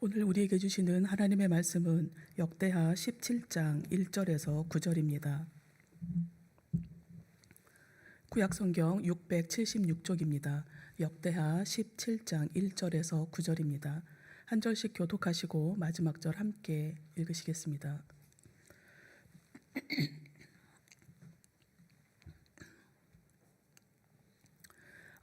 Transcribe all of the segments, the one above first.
오늘 우리에게 주시는 하나님의 말씀은 역대하 17장 1절에서 9절입니다. 구약 성경 676쪽입니다. 역대하 17장 1절에서 9절입니다. 한 절씩 교독하시고 마지막 절 함께 읽으시겠습니다.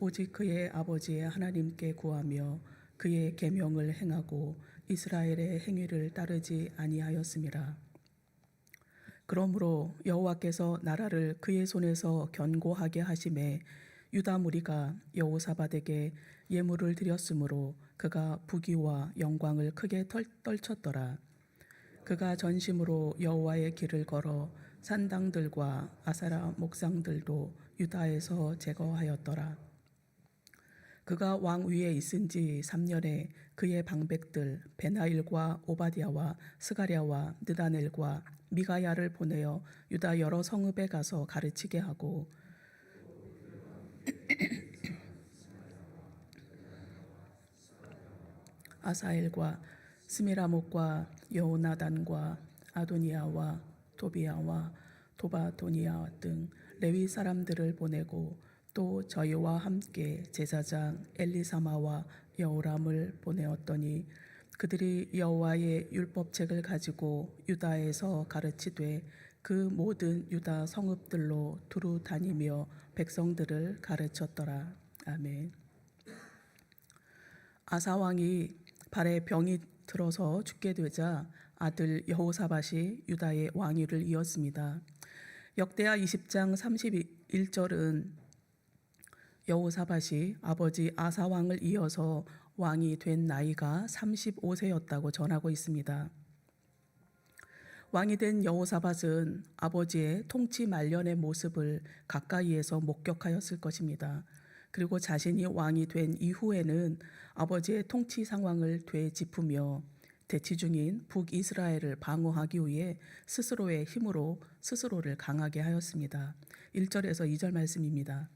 오직 그의 아버지의 하나님께 구하며 그의 계명을 행하고 이스라엘의 행위를 따르지 아니하였음이라. 그러므로 여호와께서 나라를 그의 손에서 견고하게 하심에 유다 무리가 여호사밧에게 예물을 드렸으므로 그가 부귀와 영광을 크게 털, 떨쳤더라. 그가 전심으로 여호와의 길을 걸어 산당들과 아사라 목상들도 유다에서 제거하였더라. 그가 왕 위에 있은 지 3년에 그의 방백들 베나일과 오바디아와 스가랴와 느다넬과 미가야를 보내어 유다 여러 성읍에 가서 가르치게 하고 아사엘과 스미라목과 여호나단과 아도니아와 도비아와 도바도니아 등 레위 사람들을 보내고 또 저희와 함께 제사장 엘리사마와 여호람을 보내었더니 그들이 여호와의 율법책을 가지고 유다에서 가르치되 그 모든 유다 성읍들로 두루 다니며 백성들을 가르쳤더라. 아멘. 아사 왕이 발에 병이 들어서 죽게 되자 아들 여호사밧이 유다의 왕위를 이었습니다. 역대하 20장 31절은 여호사밧이 아버지 아사 왕을 이어서 왕이 된 나이가 35세였다고 전하고 있습니다. 왕이 된 여호사밧은 아버지의 통치 말년의 모습을 가까이에서 목격하였을 것입니다. 그리고 자신이 왕이 된 이후에는 아버지의 통치 상황을 되짚으며 대치 중인 북이스라엘을 방어하기 위해 스스로의 힘으로 스스로를 강하게 하였습니다. 1절에서 2절 말씀입니다.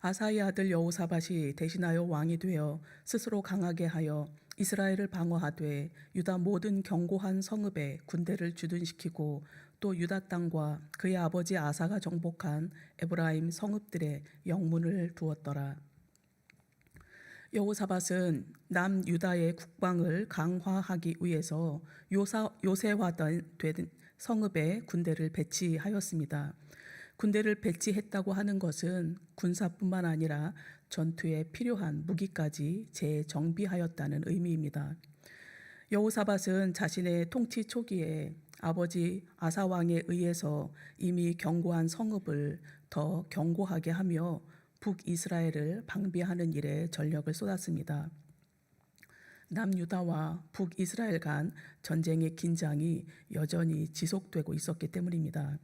아사의 아들 여호사밧이 대신하여 왕이 되어 스스로 강하게 하여 이스라엘을 방어하되 유다 모든 견고한 성읍에 군대를 주둔시키고 또 유다 땅과 그의 아버지 아사가 정복한 에브라임 성읍들의 영문을 두었더라. 여호사밧은 남 유다의 국방을 강화하기 위해서 요사, 요새화된 성읍에 군대를 배치하였습니다. 군대를 배치했다고 하는 것은 군사뿐만 아니라 전투에 필요한 무기까지 재정비하였다는 의미입니다. 여호사밧은 자신의 통치 초기에 아버지 아사 왕에 의해서 이미 견고한 성읍을 더 견고하게 하며 북이스라엘을 방비하는 일에 전력을 쏟았습니다. 남유다와 북이스라엘 간 전쟁의 긴장이 여전히 지속되고 있었기 때문입니다.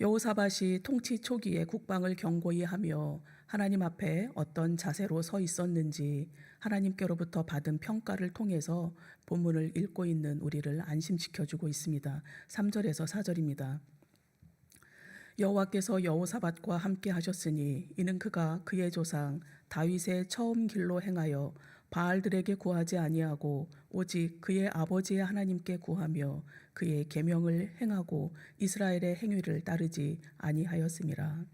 여호사밧이 통치 초기에 국방을 견고히 하며 하나님 앞에 어떤 자세로 서 있었는지 하나님께로부터 받은 평가를 통해서 본문을 읽고 있는 우리를 안심시켜 주고 있습니다. 3절에서 4절입니다. 여호와께서 여호사밧과 함께 하셨으니 이는 그가 그의 조상 다윗의 처음 길로 행하여 바알들에게 구하지 아니하고 오직 그의 아버지의 하나님께 구하며 그의 계명을 행하고 이스라엘의 행위를 따르지 아니하였음이라.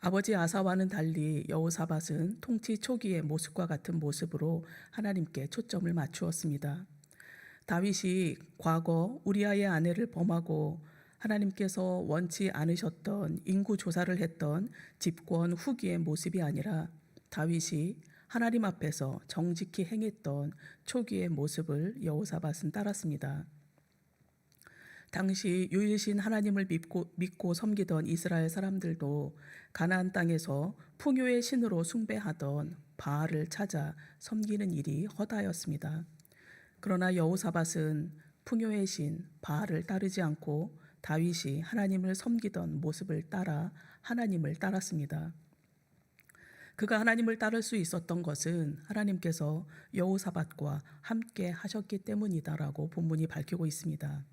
아버지 아사와는 달리 여호사밧은 통치 초기의 모습과 같은 모습으로 하나님께 초점을 맞추었습니다. 다윗이 과거 우리아의 아내를 범하고 하나님께서 원치 않으셨던 인구 조사를 했던 집권 후기의 모습이 아니라 다윗이 하나님 앞에서 정직히 행했던 초기의 모습을 여호사밧은 따랐습니다. 당시 유일신 하나님을 믿고, 믿고 섬기던 이스라엘 사람들도 가나안 땅에서 풍요의 신으로 숭배하던 바알을 찾아 섬기는 일이 허다였습니다. 그러나 여호사밧은 풍요의 신 바알을 따르지 않고 다윗이 하나님을 섬기던 모습을 따라 하나님을 따랐습니다. 그가 하나님을 따를 수 있었던 것은 하나님께서 여호사밧과 함께 하셨기 때문이다라고 본문이 밝히고 있습니다.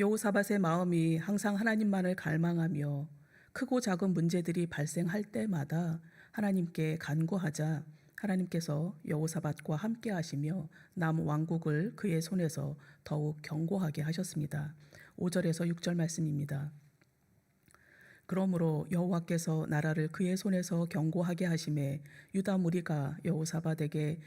여호사밧의 마음이 항상 하나님만을 갈망하며 크고 작은 문제들이 발생할 때마다 하나님께 간구하자 하나님께서 여호사밧과 함께 하시며 남 왕국을 그의 손에서 더욱 견고하게 하셨습니다. 5절에서 6절 말씀입니다. 그러므로 여호와께서 나라를 그의 손에서 견고하게 하심에 유다 무리가 여호사밧에게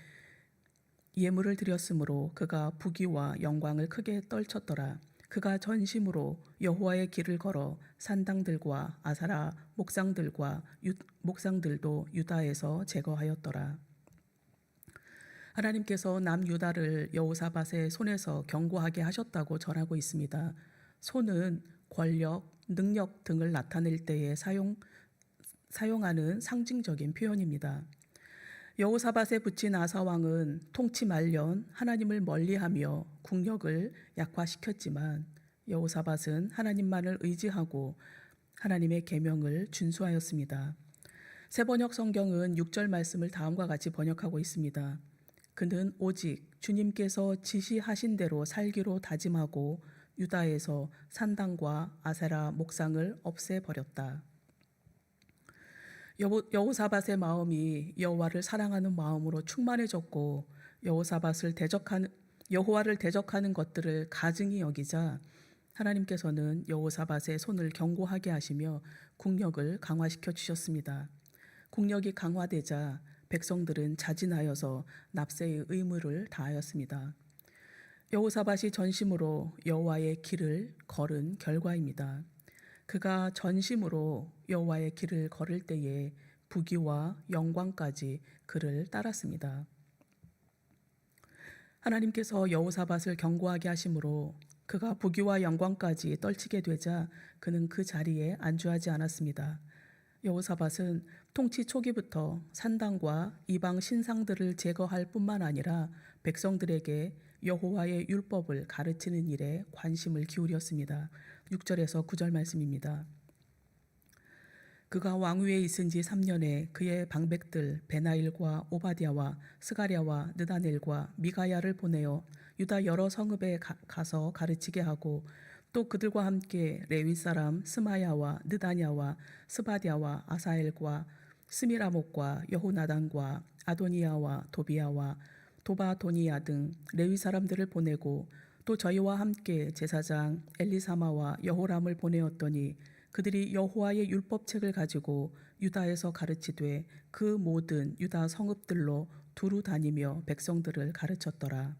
예물을 드렸으므로 그가 부귀와 영광을 크게 떨쳤더라. 그가 전심으로 여호와의 길을 걸어 산당들과 아사라 목상들과 유, 목상들도 유다에서 제거하였더라. 하나님께서 남유다를 여호사밧의 손에서 견고하게 하셨다고 전하고 있습니다. 손은 권력, 능력 등을 나타낼 때에 사용 사용하는 상징적인 표현입니다. 여호사밧에 붙인 아사 왕은 통치 말년 하나님을 멀리하며 국력을 약화시켰지만 여호사밧은 하나님만을 의지하고 하나님의 계명을 준수하였습니다. 새 번역 성경은 6절 말씀을 다음과 같이 번역하고 있습니다. 그는 오직 주님께서 지시하신 대로 살기로 다짐하고 유다에서 산당과 아세라 목상을 없애버렸다. 여호사밧의 마음이 여호와를 사랑하는 마음으로 충만해졌고 여호사밧을 대적하는 여호와를 대적하는 것들을 가증히 여기자 하나님께서는 여호사밧의 손을 견고하게 하시며 국력을 강화시켜 주셨습니다. 국력이 강화되자 백성들은 자진하여서 납세의 의무를 다하였습니다. 여호사밧이 전심으로 여호와의 길을 걸은 결과입니다. 그가 전심으로 여호와의 길을 걸을 때에 부귀와 영광까지 그를 따랐습니다. 하나님께서 여호사밧을 견고하게 하심으로 그가 부귀와 영광까지 떨치게 되자 그는 그 자리에 안주하지 않았습니다. 여호사밧은 통치 초기부터 산당과 이방 신상들을 제거할 뿐만 아니라 백성들에게 여호와의 율법을 가르치는 일에 관심을 기울였습니다. 6절에서 9절 말씀입니다. 그가 왕위에 있은 지 3년에 그의 방백들 베나일과 오바디아와 스가랴와 느다넬과 미가야를 보내어 유다 여러 성읍에 가, 가서 가르치게 하고 또 그들과 함께 레위 사람 스마야와 느다냐와 스바디아와 아사엘과 스미라목과 여호나단과 아도니아와 도비아와 도바 도니아 등 레위 사람들을 보내고 또 저희와 함께 제사장 엘리사마와 여호람을 보내었더니 그들이 여호와의 율법책을 가지고 유다에서 가르치되 그 모든 유다 성읍들로 두루 다니며 백성들을 가르쳤더라.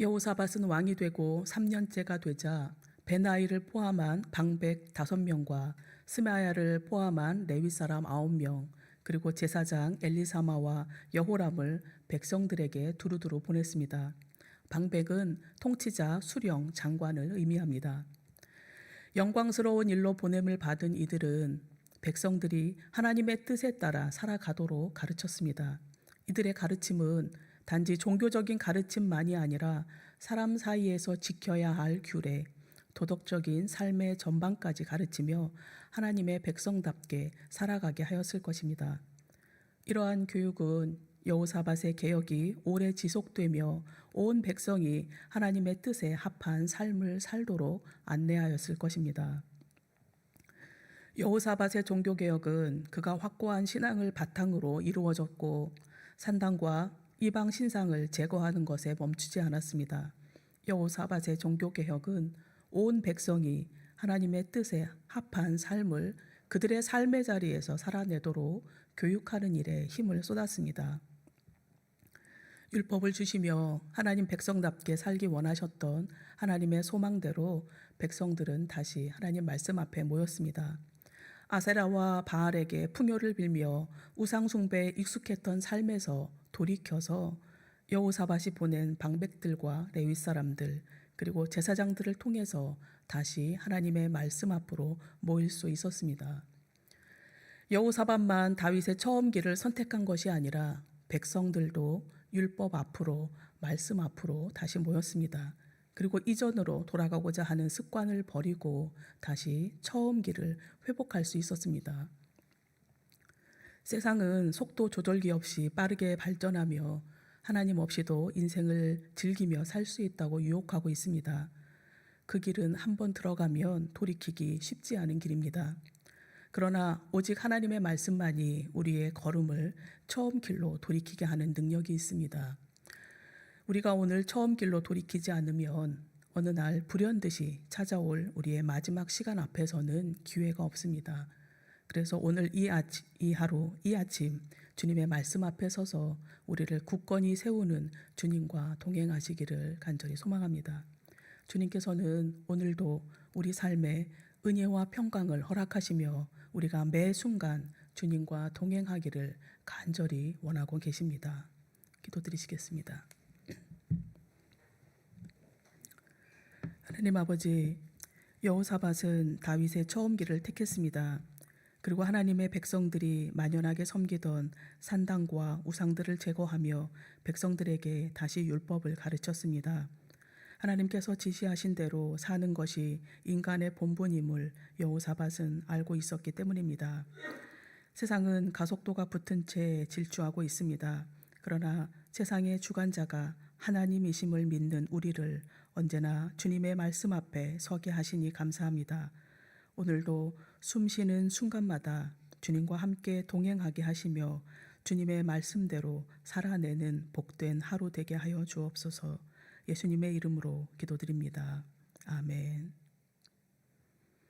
여호사밧은 왕이 되고 3년째가 되자 베나이를 포함한 방백 5명과 스마야를 포함한 레위 사람 9명 그리고 제사장 엘리사마와 여호람을 백성들에게 두루두루 보냈습니다. 방백은 통치자, 수령, 장관을 의미합니다. 영광스러운 일로 보냄을 받은 이들은 백성들이 하나님의 뜻에 따라 살아가도록 가르쳤습니다. 이들의 가르침은 단지 종교적인 가르침만이 아니라 사람 사이에서 지켜야 할 규례, 도덕적인 삶의 전반까지 가르치며 하나님의 백성답게 살아가게 하였을 것입니다. 이러한 교육은 여호사밧의 개혁이 오래 지속되며 온 백성이 하나님의 뜻에 합한 삶을 살도록 안내하였을 것입니다. 여호사밧의 종교 개혁은 그가 확고한 신앙을 바탕으로 이루어졌고 산당과 이방 신상을 제거하는 것에 멈추지 않았습니다. 여호사밧의 종교 개혁은 온 백성이 하나님의 뜻에 합한 삶을 그들의 삶의 자리에서 살아내도록 교육하는 일에 힘을 쏟았습니다. 율법을 주시며 하나님 백성답게 살기 원하셨던 하나님의 소망대로 백성들은 다시 하나님 말씀 앞에 모였습니다. 아세라와 바알에게 풍요를 빌며 우상 숭배에 익숙했던 삶에서 돌이켜서 여호사밧이 보낸 방백들과 레위 사람들 그리고 제사장들을 통해서 다시 하나님의 말씀 앞으로 모일 수 있었습니다. 여호사밧만 다윗의 처음 길을 선택한 것이 아니라 백성들도 율법 앞으로 말씀 앞으로 다시 모였습니다. 그리고 이전으로 돌아가고자 하는 습관을 버리고 다시 처음 길을 회복할 수 있었습니다. 세상은 속도 조절기 없이 빠르게 발전하며 하나님 없이도 인생을 즐기며 살 수 있다고 유혹하고 있습니다. 그 길은 한번 들어가면 돌이키기 쉽지 않은 길입니다. 그러나 오직 하나님의 말씀만이 우리의 걸음을 처음 길로 돌이키게 하는 능력이 있습니다. 우리가 오늘 처음 길로 돌이키지 않으면 어느 날 불현듯이 찾아올 우리의 마지막 시간 앞에서는 기회가 없습니다. 그래서 오늘 이, 아치, 이 하루, 이 아침 주님의 말씀 앞에 서서 우리를 굳건히 세우는 주님과 동행하시기를 간절히 소망합니다. 주님께서는 오늘도 우리 삶에 은혜와 평강을 허락하시며 우리가 매 순간 주님과 동행하기를 간절히 원하고 계십니다. 기도드리시겠습니다. 하나님 아버지, 여호사밧은 다윗의 처음 길을 택했습니다. 그리고 하나님의 백성들이 만연하게 섬기던 산당과 우상들을 제거하며 백성들에게 다시 율법을 가르쳤습니다. 하나님께서 지시하신 대로 사는 것이 인간의 본분임을 여호사밧은 알고 있었기 때문입니다. 세상은 가속도가 붙은 채 질주하고 있습니다. 그러나 세상의 주관자가 하나님이심을 믿는 우리를 언제나 주님의 말씀 앞에 서게 하시니 감사합니다. 오늘도 숨 쉬는 순간마다 주님과 함께 동행하게 하시며 주님의 말씀대로 살아내는 복된 하루 되게 하여 주옵소서 예수님의 이름으로 기도드립니다. 아멘.